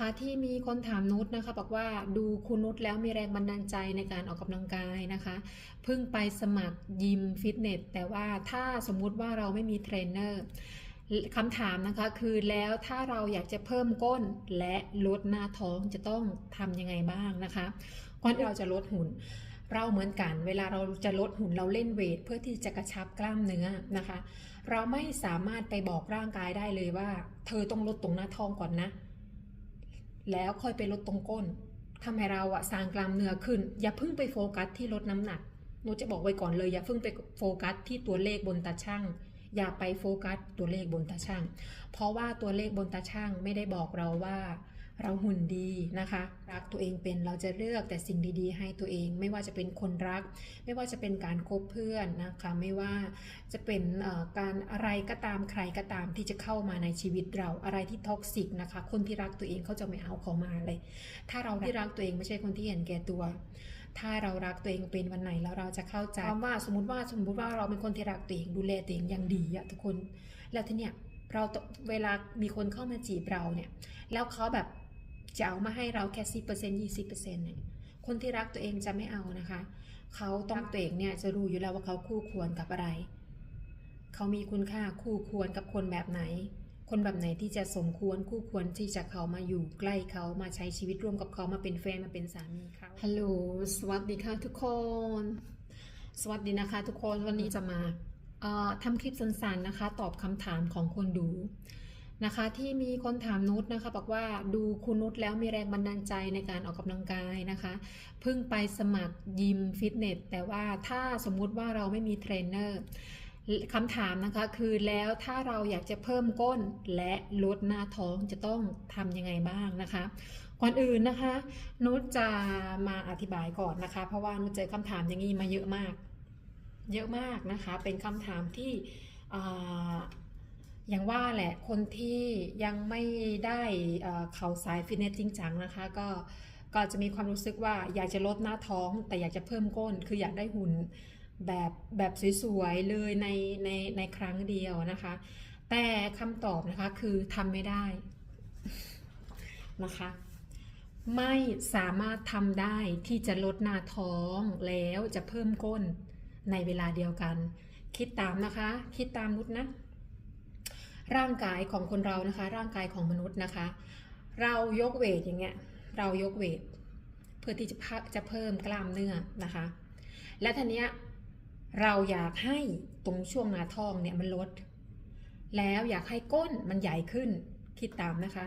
ค่ะที่มีคนถามนุชนะคะ บอกว่าดูคุณนุชแล้วมีแรงบันดาลใจในการออกกำลังกายนะคะ เพิ่งไปสมัครยิมฟิตเนสแต่ว่าถ้าสมมุติว่าเราไม่มีเทรนเนอร์คำถามนะคะคือแล้วถ้าเราอยากจะเพิ่มก้นและลดหน้าท้องจะต้องทำยังไงบ้างนะคะก่อนเราจะลดหุ่น เราเหมือนกัน เวลาเราจะลดหุ่นเราเล่นเวทเพื่อที่จะกระชับกล้ามเนื้อนะคะ เราไม่สามารถไปบอกร่างกายได้เลยว่า เธอต้องลดตรงหน้าท้องก่อนนะ แล้วค่อยไปลดตรงก้นทำให้เราอะสร้างกล้ามเนื้อขึ้น อย่าเพิ่งไปโฟกัสที่ลดน้ำหนักหนูจะบอกไว้ก่อนเลย อย่าเพิ่งไปโฟกัสที่ตัวเลขบนตาช่างอย่าไปโฟกัสตัวเลขบนตาช่างเพราะว่าตัวเลขบนตาช่างไม่ได้บอกเราว่า เราหุ่นดีนะคะ รักตัวเองเป็นเราจะเลือกแต่สิ่งดีๆ ให้ตัวเองไม่ว่าจะเป็นคนรัก ไม่ว่าจะเป็นการคบเพื่อนนะคะไม่ว่าจะเป็นการอะไรก็ตามใครก็ตามที่จะเข้ามาในชีวิตเราอะไรที่ท็อกซิกนะคะ คนที่รักตัวเองเขาจะไม่เอาเขามาเลย ถ้าเราที่รักตัวเองไม่ใช่คนที่เห็นแก่ตัว ถ้าเรารักตัวเองเป็นวันไหนแล้วเราจะเข้าใจว่าสมมติว่าสมมติว่าเราเป็นคนที่รักตัวเองดูแลตัวเองอย่างดีอะทุกคนแล้วทีเนี้ยเราเวลามีคนเข้ามาจีบเราเนี่ย แล้วเขาแบบ จะเอามาให้เราแค่สิบเปอร์เซ็นต์ยี่สิบเปอร์เซ็นต์เนี่ยคนที่รักตัวเองจะไม่เอานะคะ เขาต้องตัวเองเนี่ยจะรู้อยู่แล้วว่าเขาคู่ควรกับอะไร เขามีคุณค่าคู่ควรกับคนแบบไหน คนแบบไหนที่จะสมควรคู่ควรที่จะเขามาอยู่ใกล้เขามาใช้ชีวิตร่วมกับเขามาเป็นแฟนมาเป็นสามีเขาฮัลโหลสวัสดีค่ะทุกคน สวัสดีนะคะ ทุกคนวันนี้จะมาทำคลิปสั้นๆนะคะ ตอบคำถามของคนดู นะคะ ที่มีคนถามนุชนะคะ บอกว่าดูคุณนุชแล้วมีแรงบันดาลใจในการออกกำลังกายนะคะเพิ่งไปสมัครยิมฟิตเนสแต่ว่าถ้าสมมุติว่าเราไม่มีเทรนเนอร์คำถามนะคะคือแล้วถ้าเราอยากจะเพิ่มก้นและลดหน้าท้องจะต้องทำยังไงบ้างนะคะ ก่อนอื่นนะคะ นุชจะมาอธิบายก่อนนะคะ เพราะว่านุชเจอคำถามอย่างนี้มาเยอะมาก เยอะมากนะคะ เป็นคำถามที่ อย่างว่าแหละคนที่ยังไม่ได้เอ่าสายฟิตเนสจริงจังนะคะ ก็ก็จะมีความรู้สึกว่าอยากจะลดหน้าท้อง แต่อยากจะเพิ่มก้น คืออยากได้หุ่นแบบแบบสวยๆเลยในในในครั้งเดียวนะคะ แต่คำตอบนะคะคือทำไม่ได้นะคะ ไม่สามารถทำได้ที่จะลดหน้าท้องแล้วจะเพิ่มก้นในเวลาเดียวกัน คิดตามนะคะ คิดตามนุชนะ ร่างกายของคนเรานะคะ ร่างกายของมนุษย์นะคะ เรายกเวทอย่างเงี้ยเรายกเวทเพื่อที่จะจะเพิ่มกล้ามเนื้อนะคะ และทีเนี้ยเราอยากให้ตรงช่วงหน้าท้องเนี่ยมันลด แล้วอยากให้ก้นมันใหญ่ขึ้นคิดตามนะคะ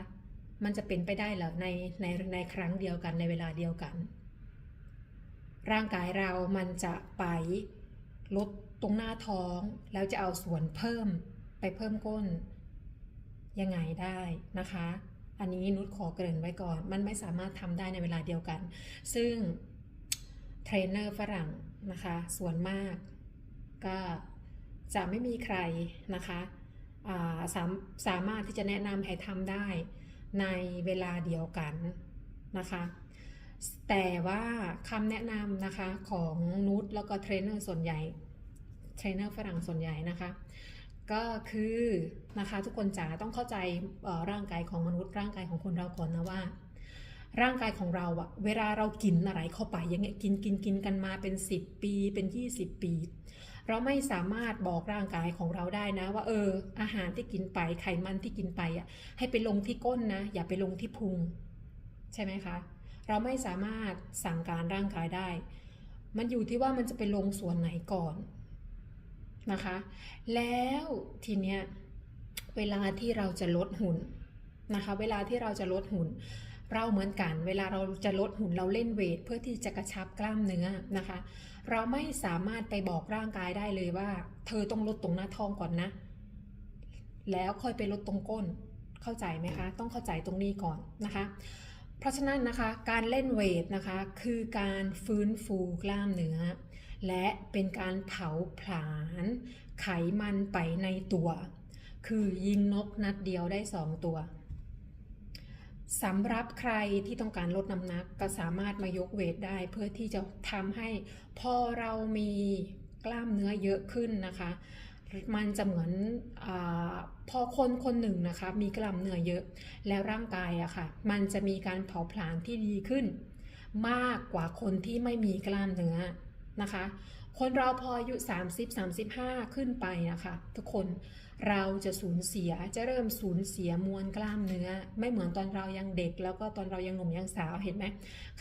มันจะเป็นไปได้เหรอในในในครั้งเดียวกันในเวลาเดียวกัน ร่างกายเรามันจะไปลดตรงหน้าท้องแล้วจะเอาส่วนเพิ่ม ไปเพิ่มก้นยังไงได้นะคะ อันนี้นุชขอเกริ่นไว้ก่อน มันไม่สามารถทำได้ในเวลาเดียวกัน ซึ่งเทรนเนอร์ฝรั่งนะคะส่วนมากก็จะไม่มีใครนะคะาสามสามารถที่จะแนะนำให้ทำได้ในเวลาเดียวกันนะคะ แต่ว่าคำแนะนำนะคะของนุชแล้วก็เทรนเนอร์ส่วนใหญ่ เทรนเนอร์ฝรั่งส่วนใหญ่นะคะ ก็คือนะคะทุกคนจ๋าต้องเข้าใจร่างกายของมนุษย์ร่างกายของคนเราก่อนนะว่า ร่างกายของเราอะเวลาเรากินอะไรเข้าไปยังไงกินกินกินกันมาเป็น 10 ปีเป็น 20 ปี เราไม่สามารถบอกร่างกายของเราได้นะ ว่าเออ อาหารที่กินไปไขมันที่กินไปอะให้ไปลงที่ก้นนะ อย่าไปลงที่พุง ใช่ไหมคะ เราไม่สามารถสั่งการร่างกายได้ มันอยู่ที่ว่ามันจะไปลงส่วนไหนก่อน นะคะ แล้วทีเนี้ยเวลาที่เราจะลดหุ่นนะคะ เวลาที่เราจะลดหุ่น เราเหมือนกัน เวลาเราจะลดหุ่นเราเล่นเวทเพื่อที่จะกระชับกล้ามเนื้อนะคะ เราไม่สามารถไปบอกร่างกายได้เลยว่า เธอต้องลดตรงหน้าท้องก่อนนะ แล้วค่อยไปลดตรงก้นเข้าใจไหมคะ ต้องเข้าใจตรงนี้ก่อนนะคะ เพราะฉะนั้นนะคะ การเล่นเวทนะคะ คือการฟื้นฟูกล้ามเนื้อ และเป็นการเผาผลาญไขมันไปในตัว คือยิงนกนัดเดียวได้สองตัวสำหรับใครที่ต้องการลดน้ำหนักก็สามารถมายกเวทได้ เพื่อที่จะทำให้พอเรามีกล้ามเนื้อเยอะขึ้นนะคะ มันจะเหมือนอพอคนคนหนึ่งนะคะ มีกล้ามเนื้อเยอะ แล้วร่างกายอะค่ะ มันจะมีการเผาผลาญที่ดีขึ้น มากกว่าคนที่ไม่มีกล้ามเนื้อ นะคะ คนเราพออายุ 30-35 ขึ้นไปนะคะทุกคนเราจะสูญเสียจะเริ่มสูญเสียมวลกล้ามเนื้อ ไม่เหมือนตอนเรายังเด็ก แล้วก็ตอนเรายังหนุ่มยังสาวเห็นไหม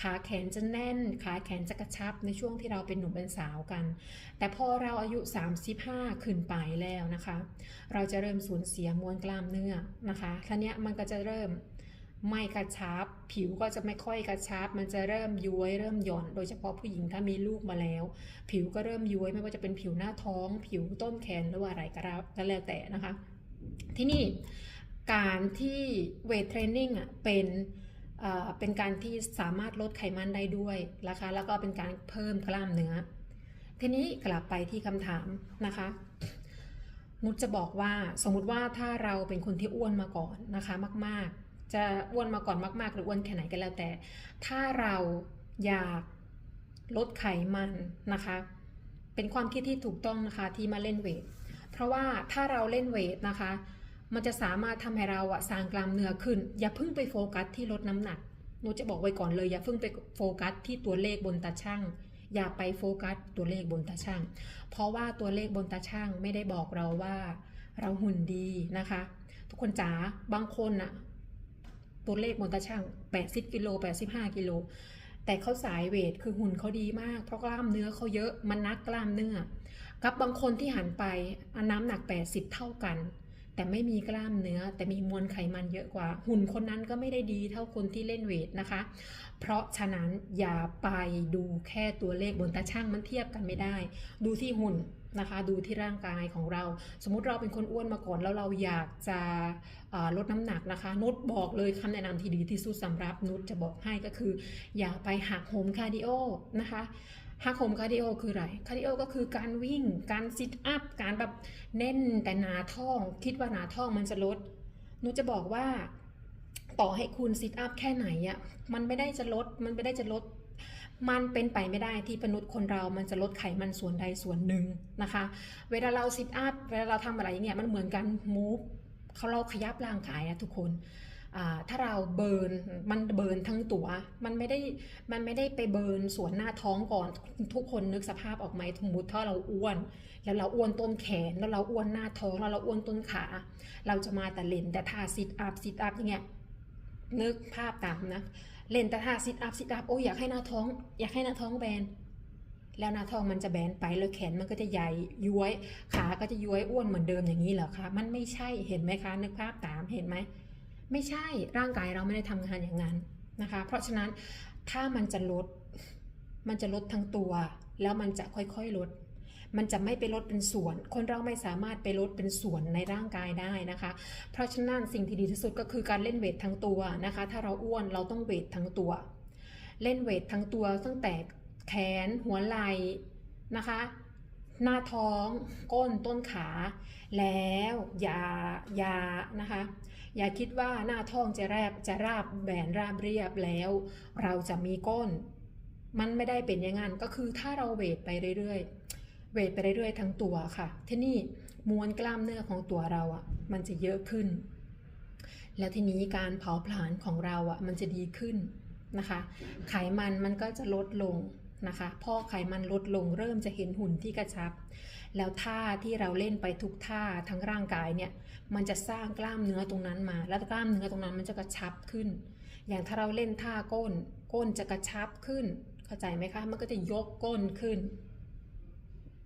ขาแขนจะแน่น ขาแขนจะกระชับในช่วงที่เราเป็นหนุ่มเป็นสาวกัน แต่พอเราอายุ 35 ขึ้นไปแล้วนะคะ เราจะเริ่มสูญเสียมวลกล้ามเนื้อนะคะทีนี้มันก็จะเริ่ม ไม่กระชับ ผิวก็จะไม่ค่อยกระชับ มันจะเริ่มย้วยเริ่มหย่อน โดยเฉพาะผู้หญิงถ้ามีลูกมาแล้ว ผิวก็เริ่มย้วยไม่ว่าจะเป็นผิวหน้าท้อง ผิวต้นแขนหรือว่าอะไรก็แล้วแต่นะคะ ที่นี่การที่เวทเทรนนิ่งอะเป็นเป็นการที่สามารถลดไขมันได้ด้วยนะคะแล้วก็เป็นการเพิ่มกล้ามเนื้อ ทีนี้กลับไปที่คำถามนะคะ นุชจะบอกว่าสมมุติว่าถ้าเราเป็นคนที่อ้วนมาก่อนนะคะมาก ๆ จะอ้วนมาก่อนมาก ๆ หรืออ้วนแค่ไหนก็แล้วแต่ ถ้าเราอยากลดไขมันนะคะ เป็นความคิดที่ถูกต้องนะคะที่มาเล่นเวท เพราะว่าถ้าเราเล่นเวทนะคะ มันจะสามารถทำให้เราอะสร้างกล้ามเนื้อขึ้น อย่าเพิ่งไปโฟกัสที่ลดน้ำหนักหนูจะบอกไว้ก่อนเลย อย่าเพิ่งไปโฟกัสที่ตัวเลขบนตาช่างอย่าไปโฟกัสตัวเลขบนตาช่าง เพราะว่าตัวเลขบนตาช่างไม่ได้บอกเราว่า เราหุ่นดีนะคะ ทุกคนจ๋าบางคนอะ ตัวเลขบนตาช่าง80กิโล85กิโลแต่เขาสายเวทคือหุ่นเขาดีมาก เพราะกล้ามเนื้อเขาเยอะมันนักกล้ามเนื้อกับบางคนที่หันไปน้ำหนัก 80 เท่ากัน แต่ไม่มีกล้ามเนื้อ แต่มีมวลไขมันเยอะกว่า หุ่นคนนั้นก็ไม่ได้ดีเท่าคนที่เล่นเวทนะคะ เพราะฉะนั้นอย่าไปดูแค่ตัวเลขบนตาช่างมันเทียบกันไม่ได้ ดูที่หุ่นนะคะดูที่ร่างกายของเรา สมมุติเราเป็นคนอ้วนมาก่อนแล้วเราอยากจะลดน้ำหนักนะคะนุชบอกเลยคำแนะนำที่ดีที่สุดสำหรับนุชจะบอกให้ก็คือ อย่าไปหักโหมคาร์ดิโอนะคะ ฮักโฮมคาร์ดิโอคืออะไร คาร์ดิโอก็คือการวิ่ง การซิทอัพ การแบบเน้นแต่หนาท้อง คิดว่าหนาท้องมันจะลด หนูจะบอกว่าต่อให้คุณซิทอัพแค่ไหนอะมันไม่ได้จะลด มันไม่ได้จะลด มันเป็นไปไม่ได้ที่มนุษย์คนเรา มันจะลดไขมันส่วนใดส่วนหนึ่งนะคะ เวลาเราซิทอัพ เวลาเราทำอะไรอย่างเงี้ย มันเหมือนกันมูฟเขาเราขยับร่างกายอะทุกคน ถ้าเราเบิร์นมันเบิร์นทั้งตัว มันไม่ได้มันไม่ได้ไปเบิร์นส่วนหน้าท้องก่อนทุกคนนึกสภาพออกไหมสมมติถ้าเราอ้วน แล้วเราอ้วนต้นแขนแล้วเราอ้วนหน้าท้องแล้วเราอ้วนต้นขา เราจะมาแต่เล่นแต่ท่าซิทอัพซิทอัพอย่างเงี้ยนึกภาพตามนะเล่นแต่ท่าซิทอัพซิทอัพโอ้อยากให้หน้าท้อง อยากให้หน้าท้องแบนแล้วหน้าท้องมันจะแบนไปแล้วแขนมันก็จะใหญ่ย้วย ขาก็จะย้วยอ้วนเหมือนเดิมอย่างนี้เหรอคะมันไม่ใช่เห็นไหมคะ นึกภาพตามเห็นไหม ไม่ใช่ร่างกายเราไม่ได้ทำงานอย่างนั้นนะคะ เพราะฉะนั้นถ้ามันจะลดมันจะลดทั้งตัว แล้วมันจะค่อยๆลด มันจะไม่ไปลดเป็นส่วน คนเราไม่สามารถไปลดเป็นส่วนในร่างกายได้นะคะ เพราะฉะนั้นสิ่งที่ดีที่สุดก็คือการเล่นเวททั้งตัวนะคะ ถ้าเราอ้วนเราต้องเวททั้งตัว เล่นเวททั้งตัวตั้งแต่แขนหัวไหล่นะคะ หน้าท้อง ก้นต้นขา แล้วอย่าอย่านะคะ อย่าคิดว่าหน้าท้องจะแรบจะราบแบนราบเรียบแล้ว เราจะมีก้น มันไม่ได้เป็นอย่างนั้นก็คือถ้าเราเวทไปเรื่อยๆ เวทไปเรื่อยๆทั้งตัวค่ะ ทีนี้มวลกล้ามเนื้อของตัวเราอะมันจะเยอะขึ้น แล้วทีนี้การเผาผลาญของเราอะมันจะดีขึ้นนะคะ ไขมันมันก็จะลดลง นะคะ พอไขมันลดลงเริ่มจะเห็นหุ่นที่กระชับ แล้วท่าที่เราเล่นไปทุกท่าทั้งร่างกายเนี่ย มันจะสร้างกล้ามเนื้อตรงนั้นมา แล้วกล้ามเนื้อตรงนั้นมันจะกระชับขึ้น อย่างถ้าเราเล่นท่าก้น ก้นจะกระชับขึ้น เข้าใจไหมคะ มันก็จะยกก้นขึ้น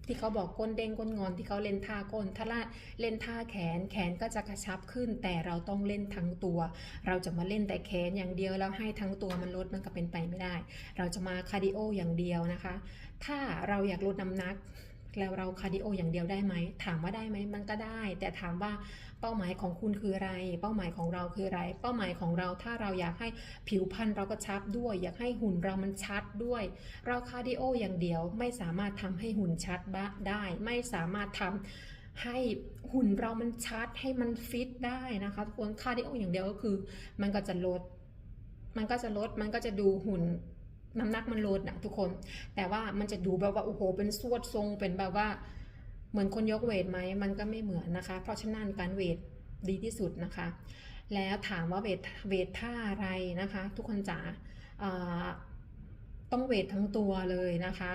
ที่เขาบอกก้นเด้งก้นงอนที่เขาเล่นท่าก้นถ้าเล่นท่าแขนแขนก็จะกระชับขึ้น แต่เราต้องเล่นทั้งตัว เราจะมาเล่นแต่แขนอย่างเดียวแล้วให้ทั้งตัวมันลดมันก็เป็นไปไม่ได้ เราจะมาคาร์ดิโออย่างเดียวนะคะ ถ้าเราอยากลดน้ำหนัก แล้วเราคาร์ดิโออย่างเดียวได้ไหม ถามว่าได้ไหมมันก็ได้ แต่ถามว่าเป้าหมายของคุณคืออะไร เป้าหมายของเราคืออะไร เป้าหมายของเราถ้าเราอยากให้ผิวพรรณเราก็ชัดด้วย อยากให้หุ่นเรามันชัดด้วย เราคาร์ดิโออย่างเดียวไม่สามารถทำให้หุ่นชัดได้ ไม่สามารถทำให้หุ่นเรามันชัดให้มันฟิตได้นะคะทุกคนคาร์ดิโออย่างเดียวก็คือ มันก็จะลด มันก็จะลดมันก็จะดูหุ่น น้ำหนักมันลดนะทุกคน แต่ว่ามันจะดูแบบว่าโอ้โห เป็นสวดทรงเป็นแบบว่า เหมือนคนยกเวทไหมมันก็ไม่เหมือนนะคะ เพราะฉะนั้นการเวทดีที่สุดนะคะ แล้วถามว่าเวทเวทท่าอะไรนะคะ ทุกคนจ๋าอ่าต้องเวททั้งตัวเลยนะคะ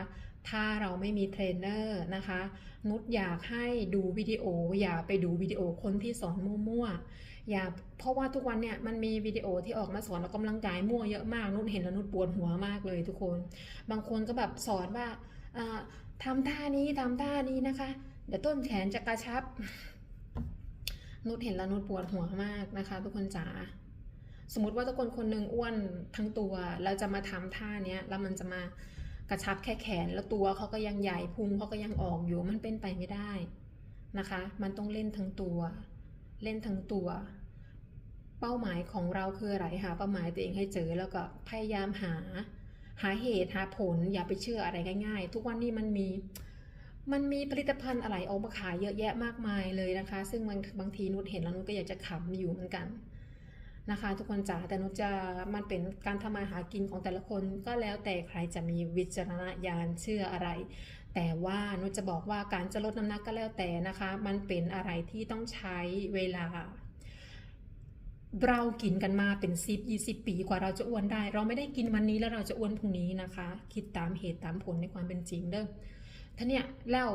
ถ้าเราไม่มีเทรนเนอร์นะคะ นุชอยากให้ดูวิดีโอ อย่าไปดูวิดีโอคนที่สอนมั่วๆ อย่าเพราะว่าทุกวันเนี่ยมันมีวิดีโอที่ออกมาสอนออกกำลังกายมั่วเยอะมากนุชเห็นแล้วนุชปวดหัวมากเลยทุกคน บางคนก็แบบสอนว่าอ่าทำท่านี้ทำท่านี้นะคะ เดี๋ยวต้นแขนจะกระชับ นุชเห็นแล้วนุชปวดหัวมากนะคะ ทุกคนจ๋าสมมติว่าทุกคนคนหนึ่งอ้วนทั้งตัวแล้วจะมาทำท่าเนี้ยแล้วมันจะมากระชับแค่แขนแล้วตัวเขาก็ยังใหญ่พุงเขาก็ยังออกอยู่มันเป็นไปไม่ได้นะคะ มันต้องเล่นทั้งตัว เล่นทั้งตัว เป้าหมายของเราคืออะไรหาเป้าหมายตัวเองให้เจอแล้วก็พยายามหา หาเหตุหาผลอย่าไปเชื่ออะไรง่าย ๆ ทุกวันนี้มันมีมันมีผลิตภัณฑ์อะไรออกมาขายเยอะแยะมากมายเลยนะคะ ซึ่งมันบางทีนุชเห็นแล้วนุชก็อยากจะขำอยู่เหมือนกันนะคะ ทุกคนจ๋าแต่นุชจะมันเป็นการทำมาหากินของแต่ละคนก็แล้วแต่ใครจะมีวิจารณญาณเชื่ออะไร แต่ว่านุจะบอกว่าการจะลดน้ำหนักก็แล้วแต่นะคะ มันเป็นอะไรที่ต้องใช้เวลา เรากินกันมาเป็นสิบยี่สิบปีกว่าเราจะอ้วนได้ เราไม่ได้กินวันนี้แล้วเราจะอ้วนพรุ่งนี้นะคะ คิดตามเหตุตามผลในความเป็นจริงเด้อท่าเนี่ยแล้ว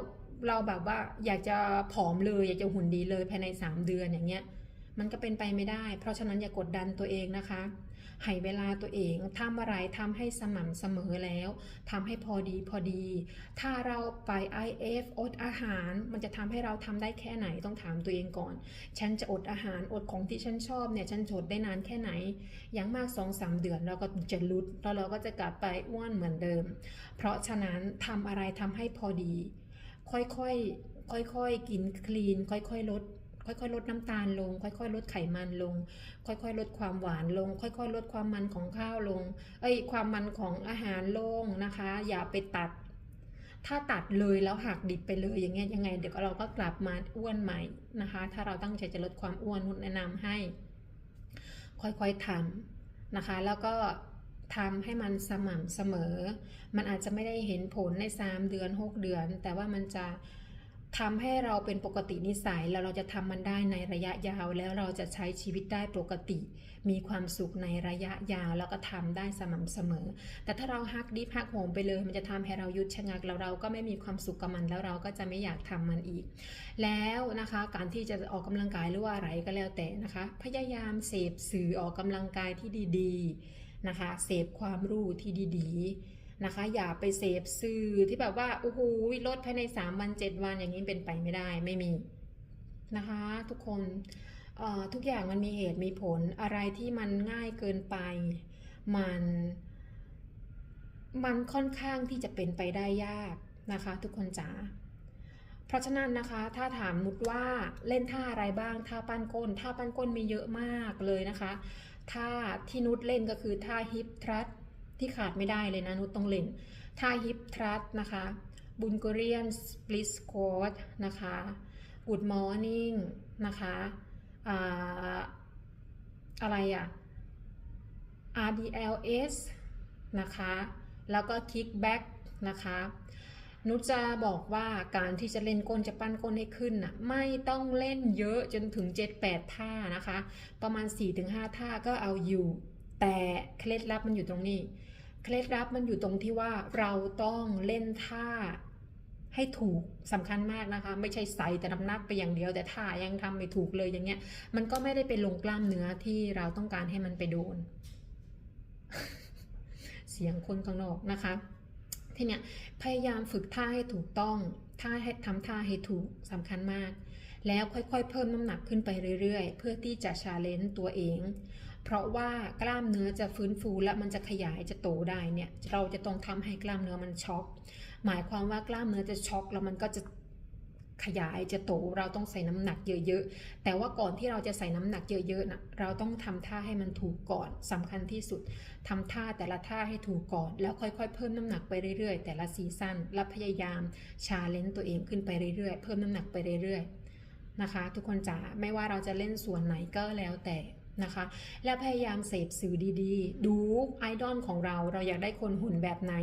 เราแบบว่าอยากจะผอมเลย อยากจะหุ่นดีเลยภายใน 3 เดือนอย่างเงี้ย มันก็เป็นไปไม่ได้ เพราะฉะนั้นอย่ากดดันตัวเองนะคะ ให้เวลาตัวเองทำอะไรทำให้สม่ำเสมอแล้วทำให้พอดีพอดี ถ้าเราไป IF อดอาหาร มันจะทำให้เราทำได้แค่ไหนต้องถามตัวเองก่อน ฉันจะอดอาหารอดของที่ฉันชอบเนี่ยฉันอดได้นานแค่ไหน อย่างมาก2องสามเดือนเราก็จะลุดแล้วเราก็จะกลับไปอ้วนเหมือนเดิม เพราะฉะนั้นทำอะไรทำให้พอดี ค่อยๆค่อยๆกินคลีน ค่อยๆลด ค่อยๆ ลดน้ำตาลลง ค่อยๆ ลดไขมันลง ค่อยๆ ลดความหวานลง ค่อยๆ ลดความมันของข้าวลง เอ้ย ความมันของอาหารลงนะคะ อย่าไปตัด ถ้าตัดเลยแล้วหักดิบไปเลยอย่างเงี้ยยังไง เดี๋ยวเราก็กลับมาอ้วนใหม่นะคะ ถ้าเราตั้งใจจะลดความอ้วนนุชแนะนำให้ ค่อยๆทำนะคะ แล้วก็ทำให้มันสม่ำเสมอ มันอาจจะไม่ได้เห็นผลใน 3 เดือน 6 เดือน แต่ว่ามันจะ ทำให้เราเป็นปกตินิสัยแล้วเราจะทำมันได้ในระยะยาว แล้วเราจะใช้ชีวิตได้ปกติ มีความสุขในระยะยาว แล้วก็ทำได้สม่ำเสมอ แต่ถ้าเราฮักดิฟฮักโหมไปเลย มันจะทำให้เราหยุดชะงักแล้วเราก็ไม่มีความสุขกับมันแล้วเราก็จะไม่อยากทำมันอีก แล้วนะคะการที่จะออกกำลังกายหรือว่าอะไรก็แล้วแต่นะคะ พยายามเสพสื่อออกกำลังกายที่ดี ๆนะคะ เสพความรู้ที่ดีๆ นะคะ อย่าไปเสพสื่อที่แบบว่าโอ้โหลดภายใน 3 วัน 7 วันอย่างนี้เป็นไปไม่ได้ไม่มีนะคะ ทุกคนทุกอย่างมันมีเหตุมีผลอะไรที่มันง่ายเกินไป มันมันค่อนข้างที่จะเป็นไปได้ยากนะคะ ทุกคนจ๋าเพราะฉะนั้นนะคะ ถ้าถามนุชว่าเล่นท่าอะไรบ้างท่าปั้นก้นท่าปั้นก้นมีเยอะมากเลยนะคะท่าที่นุชเล่นก็คือท่าฮิปทรัส ที่ขาดไม่ได้เลยนะนุชต้องเล่นท่าฮิปทรัสนะคะบุลกเรียนสปลิสควอตนะคะ Good Morning นะคะอ่าอะไรอะ RDLS นะคะ แล้วก็ Kickback นะคะนุชจะบอกว่าการที่จะเล่นก้นจะปั้นก้นให้ขึ้นน่ะไม่ต้องเล่นเยอะจนถึง 7-8 ท่านะคะ ประมาณ 4-5 ท่าก็เอาอยู่ แต่เคล็ดลับมันอยู่ตรงนี้ เคล็ดลับมันอยู่ตรงที่ว่าเราต้องเล่นท่าให้ถูกสำคัญมากนะคะ ไม่ใช่ใส่แต่น้ำหนักไปอย่างเดียว แต่ท่ายังทำไม่ถูกเลยอย่างเงี้ย มันก็ไม่ได้ไปลงกล้ามเนื้อที่เราต้องการให้มันไปโดน เสียงคนข้างนอกนะคะทีเนี้ยพยายามฝึกท่าให้ถูกต้องท่าให้ทำท่าให้ถูกสำคัญมาก แล้วค่อยๆ เพิ่มน้ำหนักขึ้นไปเรื่อยๆ เพื่อที่จะชาเลนจ์ตัวเอง เพราะว่ากล้ามเนื้อจะฟื้นฟูและมันจะขยายจะโตได้เนี่ยเราจะต้องทำให้กล้ามเนื้อมันช็อก หมายความว่ากล้ามเนื้อจะช็อกแล้วมันก็จะขยายจะโตเราต้องใส่น้ำหนักเยอะๆ แต่ว่าก่อนที่เราจะใส่น้ำหนักเยอะๆนะเราต้องทำท่าให้มันถูกก่อนสำคัญที่สุดทำท่าแต่ละท่าให้ถูกก่อน แล้วค่อยๆ เพิ่มน้ำหนักไปเรื่อยๆ แต่ละซีซั่นและพยายามชาเลนจ์ตัวเองขึ้นไปเรื่อยๆ เพิ่มน้ำหนักไปเรื่อยๆ นะคะ ทุกคนจ๋าไม่ว่าเราจะเล่นส่วนไหนก็แล้วแต่ นะคะ และพยายามเสพสื่อดีๆ ดูไอดอลของเรา เราอยากได้คนหุ่นแบบไหน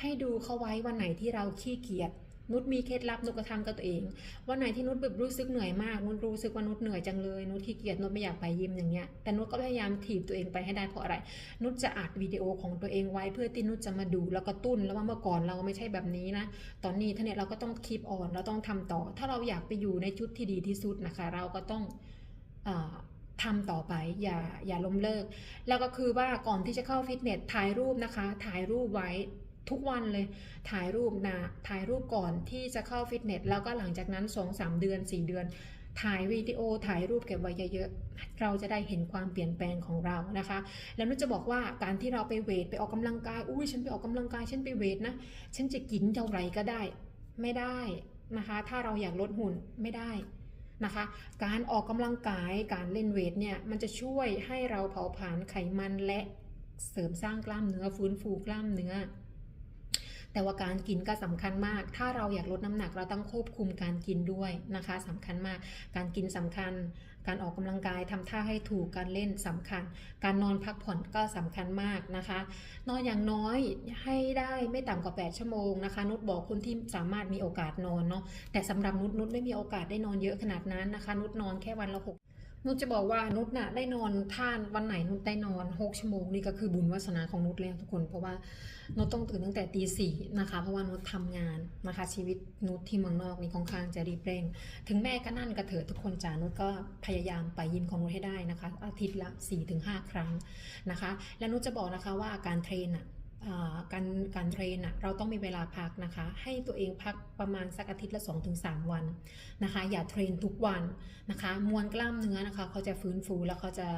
ให้ดูเขาไว้วันไหนที่เราขี้เกียจนุชมีเคล็ดลับนุชก็ทำกับตัวเอง วันไหนที่นุชแบบรู้สึกเหนื่อยมาก นุชรู้สึกว่านุชเหนื่อยจังเลย นุชขี้เกียจ นุชไม่อยากไปยิมอย่างเงี้ย แต่นุชก็พยายามถีบตัวเองไปให้ได้เพราะอะไร นุชจะอัดวิดีโอของตัวเองไว้เพื่อที่นุชจะมาดูแล้วก็ตุ้น แล้วว่าเมื่อก่อนเราไม่ใช่แบบนี้นะ ตอนนี้ท่านเนี่ยเราก็ต้องคีบอ่อน เราต้องทำต่อ ถ้าเราอยากไปอยู่ในจุดที่ดีที่สุดนะคะ เราก็ต้องอา ทำต่อไปอย่าอย่าล้มเลิก แล้วก็คือว่าก่อนที่จะเข้าฟิตเนสถ่ายรูปนะคะ ถ่ายรูปไว้ทุกวันเลยถ่ายรูปนะถ่ายรูปก่อนที่จะเข้าฟิตเนสแล้วก็หลังจากนั้น2-3เดือน4เดือน ถ่ายวิดีโอถ่ายรูปเก็บไว้เยอะๆเราจะได้เห็นความเปลี่ยนแปลงของเรานะคะ แล้วนุชจะบอกว่าการที่เราไปเวทไปออกกำลังกายอุ้ยฉันไปออกกำลังกายฉันไปเวทนะฉันจะกินเท่าไหร่ก็ได้ ไม่ได้นะคะ ถ้าเราอยากลดหุ่นไม่ได้ นะคะ การออกกำลังกายการเล่นเวทเนี่ยมันจะช่วยให้เราเผาผลาญไขมันและเสริมสร้างกล้ามเนื้อฟื้นฟูกล้ามเนื้อ แต่ว่าการกินก็สำคัญมาก ถ้าเราอยากลดน้ำหนักเราต้องควบคุมการกินด้วยนะคะสำคัญมาก การกินสำคัญ การออกกำลังกายทำท่าให้ถูกการเล่นสำคัญ การนอนพักผ่อนก็สำคัญมากนะคะ นอนอย่างน้อยให้ได้ไม่ต่ำกว่า 8 ชั่วโมงนะคะ นุชบอกคนที่สามารถมีโอกาสนอนเนาะแต่สำหรับนุชนุชไม่มีโอกาสได้นอนเยอะขนาดนั้นนะคะ นุชนอนแค่วันละหก นุชจะบอกว่านุชน่ะได้นอนท่านวันไหนนุชได้นอน6ชั่วโมงนี่ก็คือบุญวาสนาของนุชแล้วทุกคน เพราะว่านุชต้องตื่นตั้งแต่ตีสี่นะคะ เพราะว่านุชทำงานนะคะ ชีวิตนุชที่เมืองนอกนี่ค่อนข้างจะรีบเร่ง ถึงแม่ก็นั่นกระเถิดทุกคนจ้านุชก็พยายามไปยิมของนุชให้ได้นะคะ อาทิตย์ละ4-5ครั้งนะคะ และนุชจะบอกนะคะว่าการเทรนอะ การการเทรนอะเราต้องมีเวลาพักนะคะ ให้ตัวเองพักประมาณสักอาทิตย์ละ 2-3 วันนะคะ อย่าเทรนทุกวันนะคะ มวลกล้ามเนื้อนะคะ เขาจะฟื้นฟูแล้วเขาจะ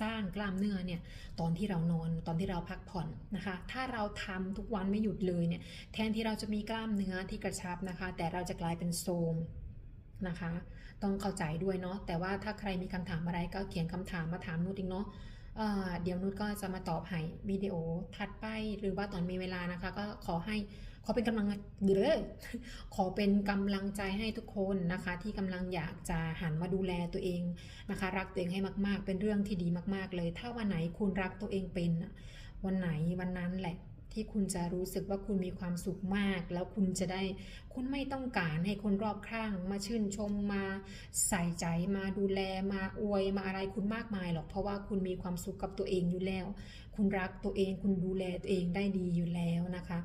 สร้างกล้ามเนื้อเนี่ยตอนที่เรานอนตอนที่เราพักผ่อนนะคะ ถ้าเราทำทุกวันไม่หยุดเลยเนี่ยแทนที่เราจะมีกล้ามเนื้อที่กระชับนะคะ แต่เราจะกลายเป็นโทมนะคะ ต้องเข้าใจด้วยเนาะแต่ว่าถ้าใครมีคำถามอะไรก็เขียนคำถามมาถามนุชอีกเนาะ เดี๋ยวนุชก็จะมาตอบให้วิดีโอถัดไปหรือว่าตอนมีเวลานะคะ ก็ขอให้ขอเป็นกำลังเดือขอเป็นกำลังใจให้ทุกคนนะคะ ที่กำลังอยากจะหันมาดูแลตัวเองนะคะ รักตัวเองให้มาก ๆ เป็นเรื่องที่ดีมาก ๆ เลย ถ้าวันไหนคุณรักตัวเองเป็นวันไหนวันนั้นแหละ ที่คุณจะรู้สึกว่าคุณมีความสุขมาก แล้วคุณจะได้ คุณไม่ต้องการให้คนรอบข้าง มาชื่นชมมาใส่ใจมาดูแลมาอวยมาอะไรคุณมากมายหรอกเพราะว่าคุณมีความสุขกับตัวเองอยู่แล้ว คุณรักตัวเอง คุณดูแลตัวเองได้ดีอยู่แล้วนะคะ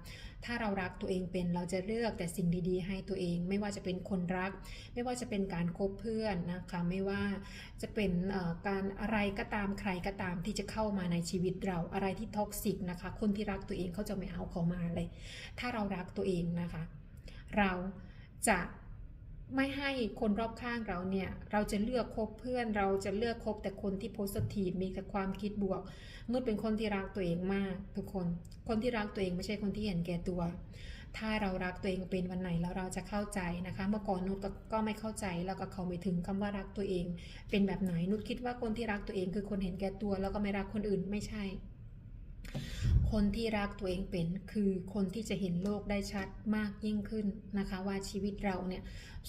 ถ้าเรารักตัวเองเป็นเราจะเลือกแต่สิ่งดีๆ ให้ตัวเอง ไม่ว่าจะเป็นคนรัก ไม่ว่าจะเป็นการคบเพื่อนนะคะไม่ว่าจะเป็นการอะไรก็ตามใครก็ตามที่จะเข้ามาในชีวิตเราอะไรที่ท็อกซิกนะคะ คนที่รักตัวเองเขาจะไม่เอาเขามาเลย ถ้าเรารักตัวเองนะคะ เราจะ ไม่ให้คนรอบข้างเราเนี่ย เราจะเลือกคบเพื่อน เราจะเลือกคบแต่คนที่โพสทีฟมีแต่ความคิดบวกนุชเป็นคนที่รักตัวเองมากทุกคน คนที่รักตัวเองไม่ใช่คนที่เห็นแก่ตัว ถ้าเรารักตัวเองเป็นวันไหนแล้วเราจะเข้าใจนะคะ เมื่อก่อนนุชก็ก็ไม่เข้าใจแล้วก็เข้าไม่ถึงคำว่ารักตัวเอง เป็นแบบไหนนุชคิดว่าคนที่รักตัวเองคือคนเห็นแก่ตัว แล้วก็ไม่รักคนอื่นไม่ใช่ คนที่รักตัวเองเป็นคือคนที่จะเห็นโลกได้ชัดมากยิ่งขึ้นนะคะ ว่าชีวิตเราเนี่ย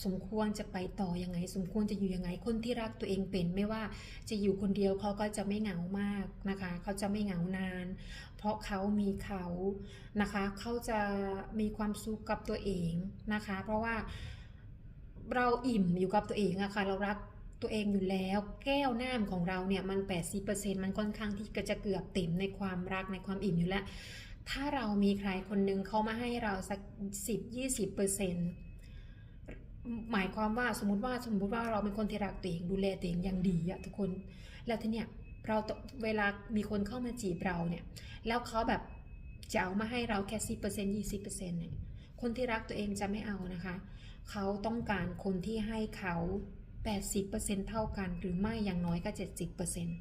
สมควรจะไปต่อยังไง สมควรจะอยู่ยังไง คนที่รักตัวเองเป็นไม่ว่าจะอยู่คนเดียวเขาก็จะไม่เหงามากนะคะ เขาจะไม่เหงานาน เพราะเขามีเขานะคะ เขาจะมีความสุขกับตัวเองนะคะ เพราะว่าเราอิ่มอยู่กับตัวเองอะค่ะเรารัก ตัวเองอยู่แล้ว แก้วน้ำของเราเนี่ยมัน 80%มันค่อนข้างที่จะเกือบเต็มในความรักในความอิ่มอยู่แล้ว ถ้าเรามีใครคนหนึ่งเขามาให้เราสัก 10-20%หมายความว่าสมมติว่าสมมติว่าเราเป็นคนที่รักตัวเองดูแลตัวเองอย่างดีอะทุกคน แล้วทีเนี้ยเราเวลามีคนเข้ามาจีบเราเนี่ย แล้วเขาแบบจะเอามาให้เราแค่สิบเปอร์เซ็นต์ยี่สิบเปอร์เซ็นต์เนี่ยคนที่รักตัวเองจะไม่เอานะคะ เขาต้องการคนที่ให้เขา แปดสิบเปอร์เซ็นต์เท่ากัน หรือไม่อย่างน้อยก็เจ็ดสิบเปอร์เซ็นต์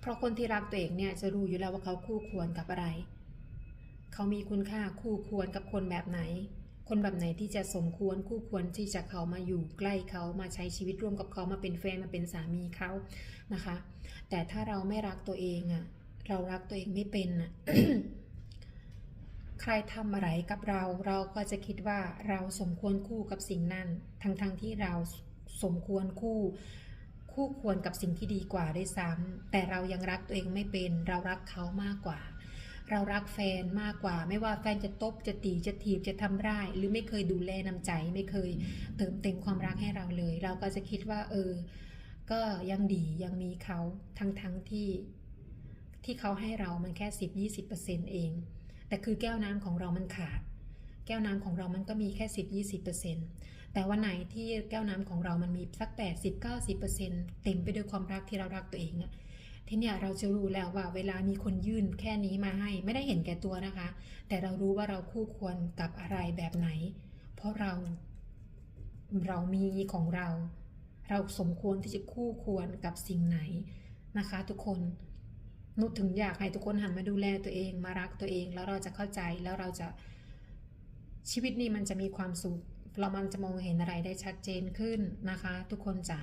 เพราะคนที่รักตัวเองเนี่ยจะรู้อยู่แล้วว่าเขาคู่ควรกับอะไร เขามีคุณค่าคู่ควรกับคนแบบไหน คนแบบไหนที่จะสมควรคู่ควรที่จะเขามาอยู่ใกล้เขามาใช้ชีวิตร่วมกับเขามาเป็นแฟนมาเป็นสามีเขานะคะ แต่ถ้าเราไม่รักตัวเองอะเรารักตัวเองไม่เป็นอะ ใครทำอะไรกับเรา เราก็จะคิดว่าเราสมควรคู่กับสิ่งนั้น ทั้งๆทที่เราสมควรคู่ คู่ควรกับสิ่งที่ดีกว่าด้วยซ้ำแต่เรายังรักตัวเองไม่เป็น เรารักเขามากกว่า เรารักแฟนมากกว่า ไม่ว่าแฟนจะตบจะตีจะถีบจะทำร้ายหรือไม่เคยดูแลน้ำใจไม่เคยเติมเต็มความรักให้เราเลย เราก็จะคิดว่า เออ ก็ยังดียังมีเขาทั้งทั้งที่ที่เขาให้เรามันแค่สิบยี่สิบเปอร์เซ็นเอง แต่คือแก้วน้ำของเรามันขาด แก้วน้ำของเรามันก็มีแค่สิบยี่สิบเปอร์เซ็นแต่วันไหนที่แก้วน้ำของเรามันมีสักแปดสิบเก้าสิบเปอร์เซ็นเต็มไปด้วยความรักที่เรารักตัวเองอะทีเนี้ยเราจะรู้แล้วว่าเวลามีคนยื่นแค่นี้มาให้ ไม่ได้เห็นแก่ตัวนะคะ แต่เรารู้ว่าเราคู่ควรกับอะไรแบบไหน เพราะเราเรามีของเรา เราสมควรที่จะคู่ควรกับสิ่งไหนนะคะ ทุกคน นุถึงอยากให้ทุกคนหันมาดูแลตัวเอง มารักตัวเอง แล้วเราจะเข้าใจแล้วเราจะชีวิตนี้มันจะมีความสุข เรามันจะมองเห็นอะไรได้ชัดเจนขึ้นนะคะ ทุกคนจ๋า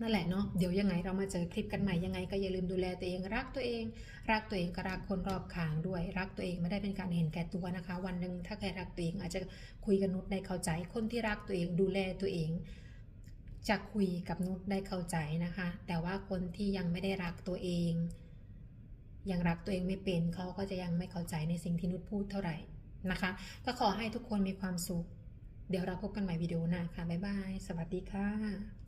นั่นแหละเนาะเดี๋ยวยังไงเรามาเจอคลิปกันใหม่ยังไงก็อย่าลืมดูแลตัวเอง รักตัวเอง รักตัวเองก็รักคนรอบข้างด้วย รักตัวเองไม่ได้เป็นการเห็นแก่ตัวนะคะ วันหนึ่งถ้าใครรักตัวเองอาจจะคุยกับนุชได้เข้าใจคนที่รักตัวเองดูแลตัวเอง จะคุยกับนุชได้เข้าใจนะคะ แต่ว่าคนที่ยังไม่ได้รักตัวเอง ยังรักตัวเองไม่เป็นเขาก็จะยังไม่เข้าใจในสิ่งที่นุชพูดเท่าไหร่นะคะ ก็ขอให้ทุกคนมีความสุข เดี๋ยวเราพบกันใหม่วิดีโอหน้าค่ะบ๊ายบาย สวัสดีค่ะ